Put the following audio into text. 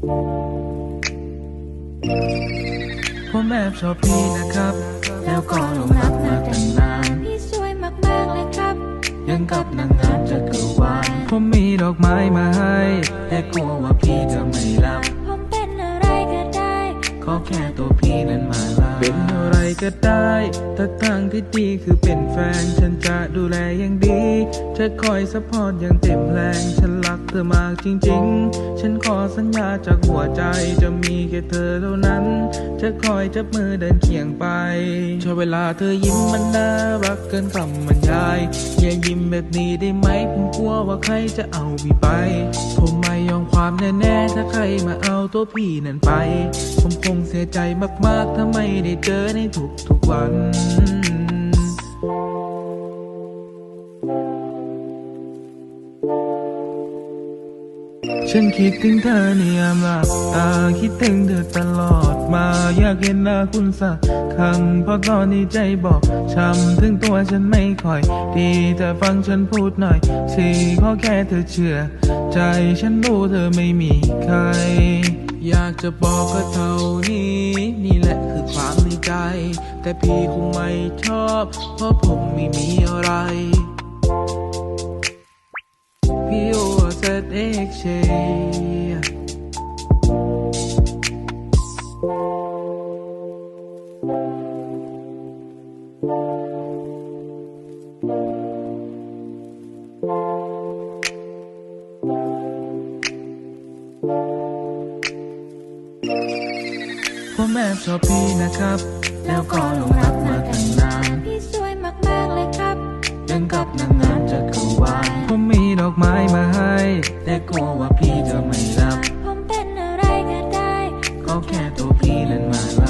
ผมแอบชอบพี่นะครับ แล้วก็หลงรักมาตั้งนานพี่สวยมากๆเลยครับ ยังกับนางงามจักรวาลผมมีดอกไม้มาให้ แต่กลัวว่าพี่จะไม่รับ ผมเป็นอะไรก็ได้ ขอแค่ตัวพี่นั้นมาลาเป็นอะไรก็ได้ถ้าทางที่ดีคือเป็นแฟน ฉันจะดูแลอย่างดี จะคอยซัพพอร์ตอย่างเต็มแรงฉันรัก เธอมากจริงๆ ฉันขอสัญญาจากหัวใจจะมีแค่เธอเท่านั้น จะคอยจับมือเดินเคียงไปชอบเวลาเธอยิ้มมันน่ารักเกินคำบรรยาย อย่ายิ้มแบบนี้ได้ไหมผมกลัวว่าใครจะเอาพี่ไป ผมไม่ยอมความแน่ๆถ้าใครมาเอาตัวพี่นั้นไป ผมคงเสียใจมากๆถ้าไม่ได้เจอในทุกๆวัน ฉันคิดถึงเธอในยามหลับตาคิดถึงเธอตลอดมา อยากเห็นหน้าคุณสักครั้งเพราะตอนนี้ใจบอกช้ำถึงตัวฉันไม่ค่อย ดีแต่ฟังฉันพูดหน่อย สิขอแค่เธอเชื่อ ใจฉันรู้เธอไม่มีใคร อยากจะบอกก็เท่านี้ นี่แหละคือความในใจ แต่พี่คงไม่ชอบ เพราะผมไม่มีอะไร ผมแอบชอบพี่นะครับ แล้วก็หลงรักมาตั้งนานพี่สวยมากๆเลยครับยังกับนาง แต่กลัวว่าพี่จะไม่รับ ผมเป็นอะไรก็ได้ ก็แค่ตัวพี่เล่นมาลา